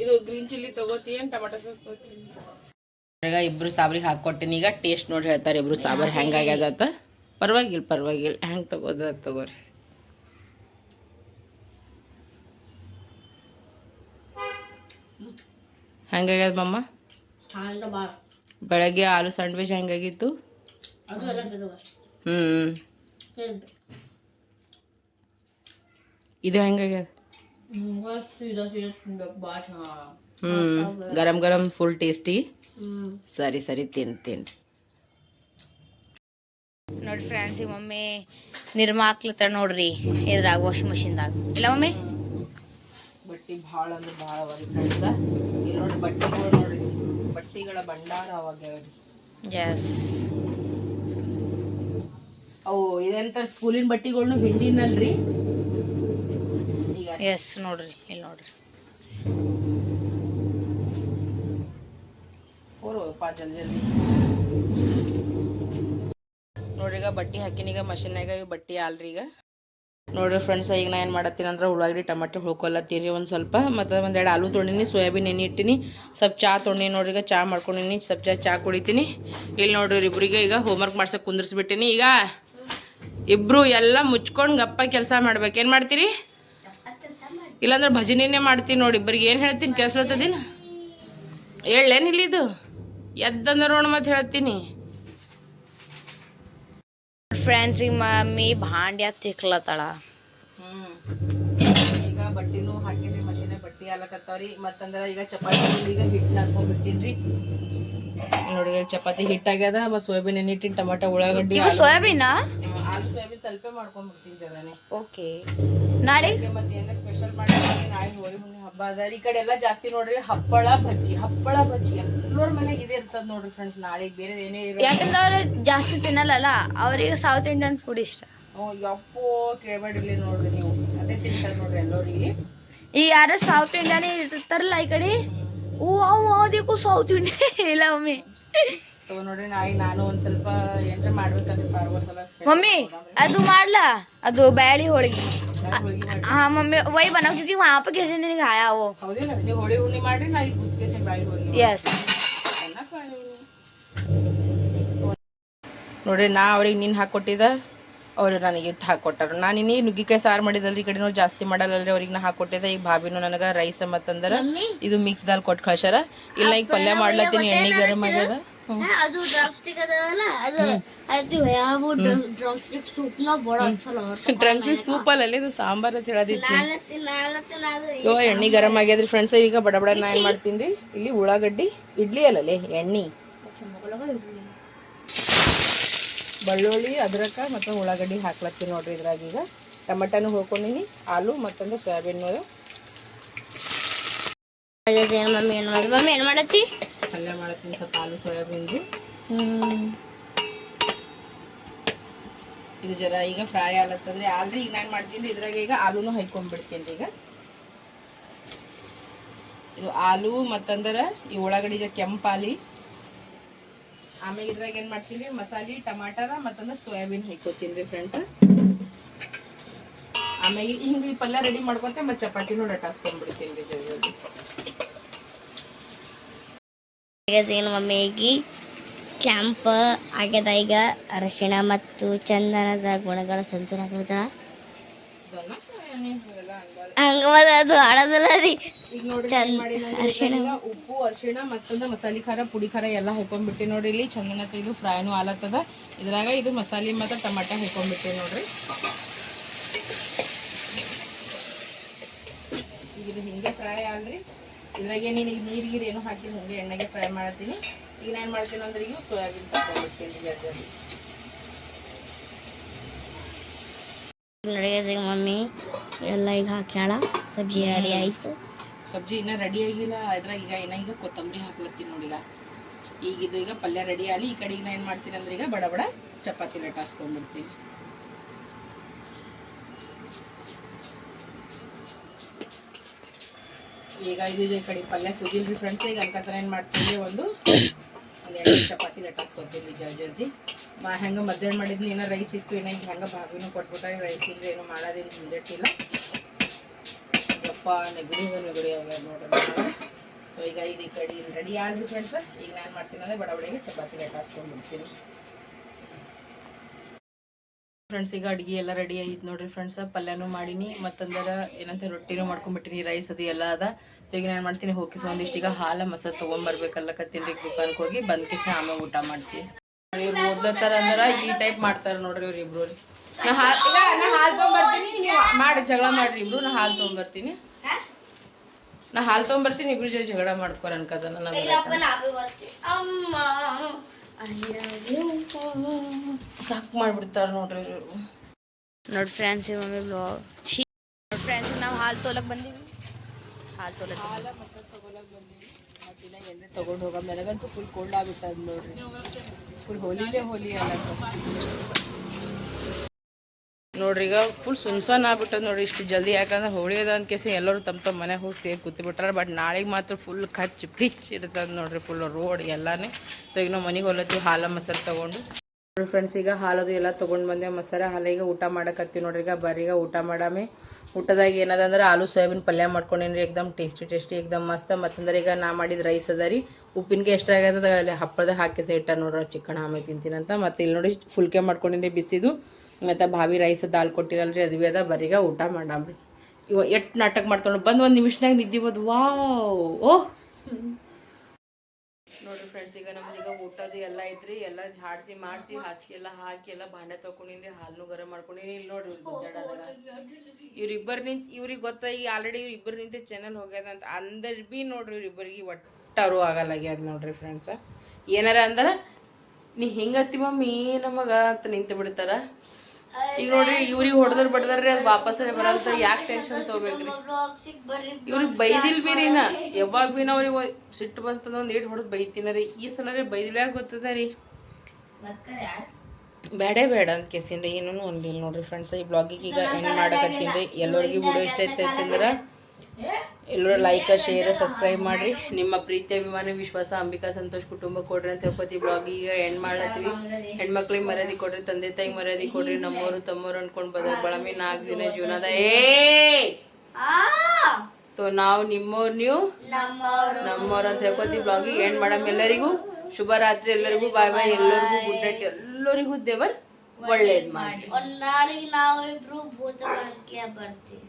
ಇದು ಗ್ರೀನ್ ಚಿಲ್ಲಿ ತಗೋತೀನಿ ಏನ್ ಟೊಮೆಟೊ ಸಾಸ್ ತಗೋತೀನಿ ಈಗ ಇಬ್ರು ಸಾಬ್ರಿಗೆ ಹಾಕೊಟ್ಟಿನಿ. ಈಗ ಟೇಸ್ಟ್ ನೋಡಿ ಹೇಳ್ತಾರೆ ಇಬ್ರು ಸಾಂಬಾರ್ ಹೆಂಗ್ ಅಂತ. ಪರವಾಗಿಲ್ಲ ಪರವಾಗಿಲ್ಲ. ಹೆಂಗ್ ತಗೋದ ತಗೋರಿ. ಹೆಂಗಾಗ್ಯದ ಮಮ್ಮ ಬೆಳಗ್ಗೆ ಆಲೂ ಸ್ಯಾಂಡ್ವಿಚ್ ಹೆಂಗಾಗಿತ್ತು ತಿನ್ಬೇಕು ಇದು ಹೆಂಗಾಗ್ಯದ ಗರಂ ಗರಂ ಫುಲ್ ಟೇಸ್ಟಿ ಸರಿ ಸರಿ ತಿನ್ ತಿನ್ರಿ ನೋಡಿ ಫ್ರೆಂಡ್ಸ್ ಈ ಮಮ್ಮಿ ನಿರ್ಮಾ ಹಾಕ್ಲತ್ತಾರ ನೋಡ್ರಿ ಇದ್ರಾಗ ವಾಷಿಂಗ್ ಮಷಿನ್ದಾಗ ಇಲ್ಲ ಮಮ್ಮಿ? ಬಟ್ಟಿ ಭಾಳ ಅಂದ್ರೆ ಭಾಳ ಅವರಿ ಫ್ರೆಂಡ್ಸ ಇಲ್ಲಿ ನೋಡಿ ಬಟ್ಟೆಗಳು ನೋಡ್ರಿ ಬಟ್ಟೆಗಳ ಭಂಡಾರ ಅವಾಗ ಎಸ್ ಅವು ಇದೆಂತ ಸ್ಕೂಲಿನ ಬಟ್ಟೆಗಳ್ನು ಹಿಂಡಿನಲ್ರಿ. ಎಸ್ ನೋಡ್ರಿ ಇಲ್ಲಿ ನೋಡ್ರಿ. ನೋಡ್ರಿ ಈಗ ಬಟ್ಟಿ ಹಾಕಿನ ಈಗ ಮಷಿನ್ನಾಗ ಇವು ಬಟ್ಟೆ ಆಲ್ರಿ ಈಗ. ನೋಡ್ರಿ ಫ್ರೆಂಡ್ಸ್ ಈಗ ನಾ ಏನು ಮಾಡತ್ತೀನಿ ಅಂದ್ರೆ ಉಳ್ಳಾಗಡ್ಡಿ ಟಮಾಟೆ ಹುಳ್ಕೊಲ್ಲತ್ತೀರಿ ಒಂದು ಸ್ವಲ್ಪ. ಮತ್ತು ಒಂದೆರಡು ಆಲೂ ತೊಗೊಂಡಿನಿ ಸೋಯಾಬೀನ್ ಎಣ್ಣೆ ಇಟ್ಟಿನಿ. ಸ್ವಲ್ಪ ಚಾ ತೊಗೊಂಡಿನಿ ನೋಡ್ರಿ ಈಗ ಚಾ ಮಾಡ್ಕೊಂಡಿನಿ ಸ್ವಲ್ಪ ಚಾ ಚಾ ಕುಡಿತೀನಿ. ಇಲ್ಲಿ ನೋಡ್ರಿ ಇಬ್ರಿಗೆ ಈಗ ಹೋಮ್ವರ್ಕ್ ಮಾಡ್ಸಕ್ಕೆ ಕುಂದಿರ್ಸ್ಬಿಟ್ಟಿನಿ. ಈಗ ಇಬ್ರು ಎಲ್ಲ ಮುಚ್ಕೊಂಡು ಗಪ್ಪ ಕೆಲಸ ಮಾಡ್ಬೇಕು. ಏನು ಮಾಡ್ತೀರಿ? ಇಲ್ಲಾಂದ್ರೆ ಭಜನೆನೇ ಮಾಡ್ತೀನಿ ನೋಡಿ. ಇಬ್ಬರಿಗೆ ಏನು ಹೇಳ್ತೀನಿ? ಕೆಲ್ಸಲತ್ತದಿನ ಹೇಳೇನು ಇಲ್ಲಿ ಇದು? ಎದ್ದಂದ್ರೆ ನೋಡು ಮತ್ತೆ ಹೇಳ್ತೀನಿ. ಫ್ರೆಂಡ್ಸ್ ಈಗ ಮಮ್ಮಿ ಭಾಂಡ್ಯ ತಿಕ್ಲತ್ತಾಳ. ಹ್ಮ್. ಈಗ ಬಟ್ಟಿನೂ ಹಾಕಿನ್ರಿ ಮಷೀನಾಗ ಬಟ್ಟಿ ಹಾಲಕತ್ತಾವ್ರಿ. ಮತ್ತಂದ್ರೆ ಈಗ ಚಪಾತಿ ಈಗ ಹಿಟ್ಟು ನಾದ್ಕೊಂಡ್ಬಿಟ್ಟಿನ್ರಿ ನೋಡಿ ಚಪಾತಿ ಚಪಾತಿ ಹಿಟ್ಟಾಗ್ಯದ ಮತ್ತು ಸೋಯಾಬೀನ್ ಎಣ್ಣೆ ಇಟ್ಟಿನ ಟಮಾಟ ಉಳ್ಳಾಗಡ್ಡಿ ಆಲೂ- ಸೋಯಾಬೀನಾ? ಆ ಆಲೂ ಸೋಯಾಬೀನ್ ಸ್ವಲ್ಪ ಮಾಡ್ಕೊಂಡ್ಬಿಡ್ತೀನಿ ಜರಾನೆ. ಓಕೆ. ನಾಳೆ? ಮತ್ತೆ ಏನ ಸ್ಪೆಷಲ್ ಮಾಡ್ತೀನಿ ನಾಳೆ ಹೋಳಿ ಹುಣ್ಣಿ ಹಬ್ಬ ಅದ. ಈ ಕಡೆ ಎಲ್ಲ ಜಾಸ್ತಿ ನೋಡ್ರಿ ಹಪ್ಪಳ ಬಜ್ಜಿ ಹಪ್ಪಳ ಬಜ್ಜಿ. ಎಲ್ಲರ ಮನೆಗೆ ಇದೆ ಇರ್ತದ ನೋಡ್ರಿ ಫ್ರೆಂಡ್ಸ್ ನಾಳೆ ಬೇರೆ ಏನೇ ಇರಲ್ಲ. ಯಾಕಂದ್ರೆ ಅವ್ರು ಜಾಸ್ತಿ ತಿನ್ನಲ್ಲಲ್ಲ ಅವ್ರಿಗೆ ಸೌತ್ ಇಂಡಿಯನ್ ಫುಡ್ ಇಷ್ಟ. ಓ ಯಪ್ಪೋ ಕೇಳಬೇಡಿರ್ಲಿ ನೋಡ್ರಿ ನೀವು. ಅದೇ ತಿಂತಾರೆ ನೋಡ್ರಿ ಎಲ್ಲರಿಗೆ ಈ ಯಾರು ಸೌತ್ ಇಂಡಿಯಾನೇ ಇರ್ತಾರಲ್ಲ ಈ ಕಡೆ? ಓ ಅವು ಅದಕ್ಕೂ ಸೌತ್ ಇಂಡಿಯನ್ ಇಲ್ಲ ಮಮ್ಮಿ ಸೊ ನೋಡ್ರಿ ನಾಳೆ ನಾನು ಒಂದ್ ಸ್ವಲ್ಪ ಏನ್ರ ಮಾಡ್ಬೇಕಂದ್ರೆ ಪಾರ್ವತ್ ಸಲ मम्मी ಅದು ಮಾಡ್ಲಾ ಅದು ಬ್ಯಾಳಿ ಹೋಳಿಗೆ ಹೋಳಿಗೆ ಮಾಡಿ हाँ मम्मी वही बनाओ क्योंकि वहाँ पे किसी ने नहीं खाया वो ಹೌದಿಲ್ಲ ನೀವು ಹೋಳಿ ಹುಣ್ಣಿ ಮಾಡ್ರಿ ನಾ ಈಗ ಬುದ್ಕೇಸಿ ಬಾಯಿ ಹೋಗಿ यस ನೋಡ್ರಿ ನಾ ಅವ್ರಿಗೆ ನೀನು ಹಾಕೊಟ್ಟಿದ್ದ ಅವ್ರು ನನಗೆ ಇದು ಹಾಕೊಟ್ಟಾರ. ನಾನು ಇನ್ನೇ ನುಗ್ಗಿಕಾಯಿ ಸಾರು ಮಾಡಿದಲ್ರಿ ಈ ಕಡೆ ನೋಡಿ ಜಾಸ್ತಿ ಮಾಡಲ್ಲ ಅವ್ರಿಗೆ ನಾ ಹಾಕೊಟ್ಟಿದ್ದೆ. ಈಗ ಭಾಬಿನೂ ನನಗೆ ರೈಸ್ ಮತ್ತಂದ್ರೆ ಇದು ಮಿಕ್ಸ್ ದಾಲ್ ಕೊಟ್ಟು ಕಳ್ಸಾರ ಇಲ್ಲ ಈಗ ಪಲ್ಯ ಮಾಡ್ಲತ್ತೀನಿ ಎಣ್ಣೆ ಗರಂ ಆಗ್ಯದ. ಅದು ಡ್ರಮ್ ಸ್ಟಿಕ್ ಅದಲ್ಲ ಅದು ಅದು ಯಾವ ಡ್ರಮ್ ಸ್ಟಿಕ್ ಸೂಪ್ನ ಬಡ ಚಲೋ ಡ್ರಂಕ್ಸ್ ಸೂಪ್ ಅಲ್ಲಲ್ಲಿ ಇದು ಸಾಂಬಾರ್ ಅಂತ ಹೇಳೋದಿತ್ತು. ಎಣ್ಣೆ ಗರಂ ಆಗ್ಯದ್ರಿ ಫ್ರೆಂಡ್ಸ್ ಈಗ ಬಡ ಬಡ ನಾ ಏನು ಮಾಡ್ತೀನಿ ರೀ? ಇಲ್ಲಿ ಉಳ್ಳಾಗಡ್ಡಿ ಇಡ್ಲಿ ಅಲ್ಲಲೇ ಎಣ್ಣೆ. ಬೆಳ್ಳುಳ್ಳಿ ಅದ್ರಕ ಮತ್ತು ಉಳ್ಳಾಗಡ್ಡಿ ಹಾಕ್ಲತ್ತೀನಿ ನೋಡ್ರಿ ಇದ್ರಾಗ ಈಗ. ಟಮಟನು ಹೋಗ್ಕೊಂಡಿನಿ ಆಲೂ ಮತ್ತೊಂದು ಸೋಯಾಬೀನ್ ಏನ್ ಮಮ್ಮಿ ಏನ್ ಮಾಡಿ ಮಮ್ಮಿ ಏನ್ ಮಾಡತ್ತಿ? ಪಲ್ಯ ಮಾಡತ್ತೀನಿ ಸ್ವಲ್ಪ ಆಲೂ ಸೋಯಾಬೀನ್ದು ಇದು ಜರ ಈಗ ಫ್ರೈ ಆಲತ್ತಂದ್ರೆ ಆಲ್ರಿ ಈಗ ನಾನು ಮಾಡ್ತೀನಿ ಇದ್ರಾಗ ಈಗ ಆಲೂನು ಹೈಕೊಂಡ್ಬಿಡ್ತೀನಿ ಈಗ. ಇದು ಆಲೂ ಮತ್ತಂದ್ರೆ ಈ ಉಳ್ಳಾಗಡ್ಡಿ ಕೆಂಪಾಲಿ ಆಮೇಲೆ ಇದ್ರಾಗ ಏನ್ ಮಾಡ್ತೀನಿ ಮಸಾಲೆ ಟಮಾಟರ ಮತ್ತಂದ್ರೆ ಸೋಯಾಬೀನ್ ಹಾಕೋತೀನಿ ರೀ ಫ್ರೆಂಡ್ಸ್ ಆಮೇಲೆ ಹಿಂಗೆ ಈ ಪಲ್ಯ ರೆಡಿ ಮಾಡ್ಕೊತ ಮತ್ತೆ ಚಪಾತಿನೂ ಡಟಾಸ್ಕೊಂಡ್ಬಿಡ್ತೀನಿ ರೀ ಜಲ್ದಿ ಏನು ಮಮ್ಮಿ ಈಗ ಕ್ಯಾಂಪ್ ಆಗ್ಯದ ಈಗ ಅರಶಿಣ ಮತ್ತು ಚಂದನದ ಗುಣಗಳ ಸಂಚರ ಹಾಕಿದ ಅನ್ನ ನೀನ್ ಹಾಗೆಲ್ಲ ಅನ್ಬಾರ್ದು. ಅದು ಆಡೋದಲ್ಲ ರೀ. ಈಗ ನೋಡಿ ಏನ್ ಮಾಡಿಲ್ಲ ಅಂದ್ರೆ ಈಗ ಉಪ್ಪು ಅರ್ಶಿಣ ಮತ್ತೊಂದು ಮಸಾಲೆ ಖಾರ ಪುಡಿ ಖಾರ ಎಲ್ಲ ಹಾಕೊಂಡ್ಬಿಟ್ಟಿ ನೋಡ್ರಿ. ಇಲ್ಲಿ ಚಂದನ ಇದು ಫ್ರೈನು ಆಲತ್ತದ. ಇದ್ರಾಗ ಇದು ಮಸಾಲೆ ಮತ್ತು ಟಮಾಟ ಹಾಕೊಂಡ್ಬಿಟ್ಟಿ ನೋಡ್ರಿ. ಈಗ ಇದು ಹಿಂಗೆ ಫ್ರೈ ಆಗ್ರಿ ಇದ್ರಾಗೆ ನೀನು ಈಗ ನೀರು ಗೀರು ಏನು ಹಾಕಿ ಹಿಂಗೆ ಎಣ್ಣೆಗೆ ಫ್ರೈ ಮಾಡ್ತೀನಿ. ಈಗ ನಾನು ಏನು ಮಾಡ್ತೀನಿ ಅಂದ್ರೆ ಈಗ ಸೋಯಾಬೀನ್ ತಗೊಂಡ್ಬಿಡ್ತೀನಿ. ಜಲ್ದಿ ನೋಡಿ ಮಮ್ಮಿ. ಎಲ್ಲ ಈಗ ಹಾಕ್ಯಾಳ. ಸಬ್ಜಿ ರೆಡಿ ಆಯ್ತು. ಸಬ್ಜಿ ಇನ್ನೂ ರೆಡಿ ಆಗಿಲ್ಲ. ಅದ್ರಾಗ ಈಗ ಇನ್ನ ಈಗ ಕೊತ್ತಂಬರಿ ಹಾಕ್ಲತ್ತೀನಿ ನೋಡಿ ಈಗ ಈಗ ಇದು ಈಗ ಪಲ್ಯ ರೆಡಿ ಆಗಲಿ ಈ ಕಡೆಗೆ ನಾನು ಏನು ಮಾಡ್ತೀನಿ ಅಂದ್ರೆ ಈಗ ಬಡ ಬಡ ಚಪಾತಿ ಲಟಾಸ್ಕೊಂಡ್ಬಿಡ್ತೀನಿ ಈಗ ಇದು ಈ ಕಡೆ ಪಲ್ಯ ಕುದಿಲ್ರಿ ಫ್ರೆಂಡ್ಸ್ ಈಗ ಅನ್ಕತ್ರ ಏನು ಮಾಡ್ತೀನಿ ಒಂದು ಒಂದು ಎರಡು ಚಪಾತಿ ಲಟಾಸ್ಕೊತೀನಿ ಜಲ್ದಿ ಜಲ್ದಿ. ಮಾ, ಹೆಂಗೆ ಮಧ್ಯಾಹ್ನ ಮಾಡಿದ್ನಿ ಏನೋ ರೈಸ್ ಇತ್ತು, ಏನೋ ಈಗ ಹೆಂಗೆ ಭಾವಿನೂ ಕೊಟ್ಬಿಟ್ಟಾಗ ರೈಸ್ ಇದ್ರೆ ಏನು ಮಾಡೋದೇನು ಹಿಂದೆಟ್ಟಿಲ್ಲ ಯಪ್ಪ ನೆಗಡಿ ನೆಗಡಿ ಅವಾಗ ನೋಡ್ರಿ ಈಗ ಇದು ಈ ಕಡೆ ರೆಡಿ ಆಗಲಿ ಫ್ರೆಂಡ್ಸ್ ಈಗ ನಾನು ಮಾಡ್ತೀನಿ ಅಂದರೆ ಬಡ ಚಪಾತಿ ಚಪಾತಿ ಲಟಾಸ್ಕೊಂಡ್ಬಿಡ್ತೀನಿ ಫ್ರೆಂಡ್ಸ್ ಈಗ ಅಡುಗೆ ಎಲ್ಲ ರೆಡಿ ಆಯ್ತು ನೋಡ್ರಿ ಫ್ರೆಂಡ್ಸ್ ಪಲ್ಯನೂ ಮಾಡೀನಿ, ಮತ್ತಂದರ ಏನಂತ ರೊಟ್ಟಿನೂ ಮಾಡ್ಕೊಂಡ್ಬಿಟ್ಟಿನಿ ರೈಸ್ ಅದು ಎಲ್ಲ ಅದ. ಈಗ ನಾನು ಮಾಡ್ತೀನಿ ಹೋಗಿ ಒಂದಿಷ್ಟು ಈಗ ಹಾಲ ಮೊಸರು ತೊಗೊಂಬರ್ಬೇಕಲ್ಲ ಕತ್ತೀನಿ ದುಕಾನ್ಗೆ ಹೋಗಿ, ಬಂದ್ಕಿಸಿ ಆಮೇಲೆ ಊಟ ಮಾಡ್ತೀನಿ. ಇವ್ರು ಮೊದ್ಲತ್ತಾರ ಅಂದ್ರ ಈ ಟೈಪ್ ಮಾಡ್ತಾರ ನೋಡ್ರಿ ಇವ್ರು ಇಬ್ರು ನಾ ಹಾಲ್ ಇಲ್ಲ ನಾ ಹಾಲು ತೊಗೊಂಬರ್ತೀನಿ ನೀವು ಮಾಡಿ ಜಗಳ ಮಾಡ್ರಿ ಇಬ್ರು ನಾ ಹಾಲ್ ತೊಗೊಂಬರ್ತೀನಿ. ನಾ ಹಾಲ್ ತೊಗೊಂಬರ್ತೀನಿ ಇಬ್ರು ಜೊತೆ ಜಗಳ ಮಾಡ್ಕೊರ ಅನ್ಕದ ಸಾಕು ಮಾಡ್ಬಿಡ್ತಾರ ನೋಡ್ರಿ ಇವ್ರು. ನೋಡಿ ಫ್ರೆಂಡ್ಸ್ ಮಮ್ಮಿ ಬ್ಲಾಗ್ ಛೀ ನೋಡಿ ಫ್ರೆಂಡ್ಸ್ ನಾವು ಹಾಲು ತೋಲಕ್ ಬಂದೀವಿ. ಹಾಲು ತೋಲಕ್ ಹಾಲ ತಗೊಳಕ್ ಬಂದೀವಿ. ಮತ್ತಿನ್ನ ಎಲ್ಲೇ ತಗೊಂಡು ಹೋಗ, ನನಗಂತೂ ಫುಲ್ ಕೋಲ್ಡ್ ಆಗ್ಬಿಟ್ಟದ ನೋಡ್ರಿ. ಫುಲ್ ಹೋಲಿಲೇ ಹೋಲಿ ಅಲ್ಲ ನೋಡ್ರಿ, ಈಗ ಫುಲ್ ಸುನ್ಸಾನ್ ಆಗ್ಬಿಟ್ಟದ ನೋಡ್ರಿ, ಇಷ್ಟು ಜಲ್ದಿ. ಯಾಕಂದ್ರೆ ಹೋಳಿ ಅದ ಕೇಸಿ ಎಲ್ಲರೂ ತಮ್ಮ ತಮ್ಮ ಮನೆ ಹೋಗಿ ಸೇರಿ ಕೂತ್ಬಿಟ್ರೆ ಬಟ್ ನಾಳೆಗೆ ಮಾತ್ರ ಫುಲ್ ಕಚ್ ಪಿಚ್ ಇರ್ತದೆ ನೋಡ್ರಿ ಫುಲ್ ರೋಡ್ ಎಲ್ಲಾನೇ. ಸೊ ಈಗ ನಾವು ಮನೆಗೆ ಹೊಲತ್ತೀವಿ ಹಾಲ, ಮೊಸರು ತಗೊಂಡು. ನೋಡ್ರಿ ಫ್ರೆಂಡ್ಸ್ ಈಗ ಹಾಲದು ಎಲ್ಲ ತೊಗೊಂಡು ಬಂದೆ ಮೊಸರ ಹಾಲ ಈಗ ಊಟ ಮಾಡಕತ್ತೀವಿ ನೋಡ್ರಿ, ಈಗ ಬರೀಗ ಊಟ ಮಾಡಾಮಿ. ಊಟದಾಗ ಏನದ ಅಂದ್ರೆ ಆಲೂ ಸೋಯಾಬೀನ್ ಪಲ್ಯ ಮಾಡ್ಕೊಂಡೇನ್ರಿ, ಎಕ್ದಮ್ ಟೇಸ್ಟಿ ಟೇಸ್ಟಿ ಎಕ್ದಮ್ ಮಸ್ತ್. ಮತ್ತಂದ್ರೆ ಈಗ ನಾ ಮಾಡಿದ ರೈಸ್ ಅದ ರೀ. ಉಪ್ಪಿನಗೆ ಎಷ್ಟಾಗ್ಯದ ಅಲ್ಲಿ ಹಪ್ಪಳದಾಗ ಹಾಕಿ ಇಟ್ಟ ನೋಡ್ರಿ ಚಿಕನ್ ಆಮೇಲೆ ತಿಂತೀನಂತ. ಮತ್ತೆ ಇಲ್ಲಿ ನೋಡಿ ಫುಲ್ಕೆ ಮಾಡ್ಕೊಂಡಿನಿ ಬಿಸಿದು. ಮತ್ತು ಭಾವಿ ರೈಸ್ ದಾಲ್ ಕೊಟ್ಟಿರಲ್ರಿ, ಅದು ಭೀ ಅದ. ಬರೀಗ ಊಟ ಮಾಡಾಮ್ರಿ. ಇವ ಎಷ್ಟು ನಾಟಕ ಮಾಡ್ತಾಳೆ ಬಂದು ಒಂದು ನಿಮಿಷನಾಗ ನಿದ್ದಿ ವಾವ್. ಓಹ್. ನೋಡ್ರಿ ಫ್ರೆಂಡ್ಸ್ ಈಗ ನಮ್ದು ಈಗ ಊಟದು ಎಲ್ಲ ಐತ್ರಿ, ಎಲ್ಲ ಹಾಡಿಸಿ ಮಾಡಿಸಿ, ಹಾಸಿಗೆ ಎಲ್ಲ ಹಾಕಿ ಎಲ್ಲ ಭಾಂಡೆ ತೊಗೊಂಡಿನಿ ಹಾಲು ಗರಂ ಮಾಡ್ಕೊಂಡಿನಿ. ಇಲ್ಲಿ ನೋಡ್ರಿ ಗುದ್ದಾಡೋದಾಗ ಇವ್ರಿಬ್ಬರು ನಿಂತ್, ಇವ್ರಿಗೆ ಗೊತ್ತ, ಈಗ ಆಲ್ರೆಡಿ ಇವ್ರು ಇಬ್ಬರು ನಿಂತೆ ಚಾನಲ್ ಹೋಗ್ಯದ ಅಂತ, ಅಂದ್ರೆ ಬಿ ನೋಡ್ರಿ ಇವ್ರಿಬ್ಬರಿಗೆ ಒಟ್ಟಾರು ಆಗಲ್ಲಾಗ್ಯದ ನೋಡ್ರಿ ಫ್ರೆಂಡ್ಸ್ ಏನಾರ ಅಂದ್ರೆ, ನೀ ಹಿಂಗತ್ತಿ ಮಮ್ಮಿ, ನಮಗ ಅಂತ ನಿಂತು ಬಿಡ್ತಾರ ಈಗ ನೋಡ್ರಿ ಇವ್ರಿಗೆ ಹೊಡೆದ್ರ ಬಡದ್ರಿ ಅದು ವಾಪಸ್ಸೇ ಬರಲ್ಸ ಯಾಕೆ ಟೆನ್ಷನ್ ತಗೋಬೇಕ್ರಿ? ಇವ್ರಿಗೆ ಬೈದಿಲ್ ಬೀರಿ ರೀ ನಾ ಯಾವಾಗ ಬಿ ನಾ ಅವ್ರಿಗೆ ಸಿಟ್ಟು ಬಂತಂದ ಒಂದು ಏಟ್ ಹೊಡೆದು ಬೈತಿನ ರೀ ಈ ಸಲ ರೀ ಬೈದಿಲ್ಲ ಯಾಕೆ ಗೊತ್ತದ ರೀ ಬೇಡ ಬೇಡ ಅಂತ ಕೇಸಿನ್ರಿ ಏನೂ ಅನ್ಲಿಲ್ಲ ನೋಡ್ರಿ ಫ್ರೆಂಡ್ಸ್ ಈ ಬ್ಲಾಗಿಗೆ ಈಗ ಎಂಡ್ ಮಾಡಕತ್ತೀನಿ ರೀ. ಎಲ್ಲರಿಗೂ ವಿಡಿಯೋ ಇಷ್ಟ ಐತೆ ಅಂತಂದ್ರೆ ಎಲ್ಲರೂ ಲೈಕ್ ಶೇರ್ ಸಬ್ಸ್ಕ್ರೈಬ್ ಮಾಡ್ರಿ. ನಿಮ್ಮ ಪ್ರೀತಿ ಅಭಿಮಾನ ವಿಶ್ವಾಸ ಅಂಬಿಕಾ ಸಂತೋಷ್ ಕುಟುಂಬ ಕೊಡ್ರಿ ಅಂತ ಹೇಳ್ಕೊತಿ ಈಗ ಎಂಡ್ ಮಾಡತ್ತೀವಿ ಹೆಣ್ಮಕ್ಳಿಗೆ ಮರ್ಯಾದೆ ಕೊಡ್ರಿ ತಂದೆ ತಾಯಿಗೆ ಮರ್ಯಾದೆ ಕೊಡ್ರಿ ನಮ್ಮವರು ತಮ್ಮವ್ರು ಅನ್ಕೊಂಡು ಬದ ಬಳಮಿ ನಾಲ್ಕು ದಿನ ಜೀವನದ. ಏ! ತೋ ನಾವು ನಿಮ್ಮವ್ರು ನೀವು ನಮ್ಮವ್ರು. ಅಂತ ಹೇಳ್ಕೊತಿ ಬ್ಲಾಗಿಗೆ ಎಂಡ್ ಮಾಡಮ್ ಎಲ್ಲರಿಗೂ. ಶುಭ ರಾತ್ರಿ ಎಲ್ಲರಿಗೂ. ಬಾಯ್ ಬಾಯ್ ಎಲ್ಲರಿಗೂ ಗುಡ್ ನೈಟ್ ಎಲ್ಲರಿಗೂ ದೇವರ್ ಒಳ್ಳೇದ್ ಮಾಡಿ ನಾಳೆಗೆ ನಾವಿಬ್ರು ಭೂತ ಬರ್ತೀವಿ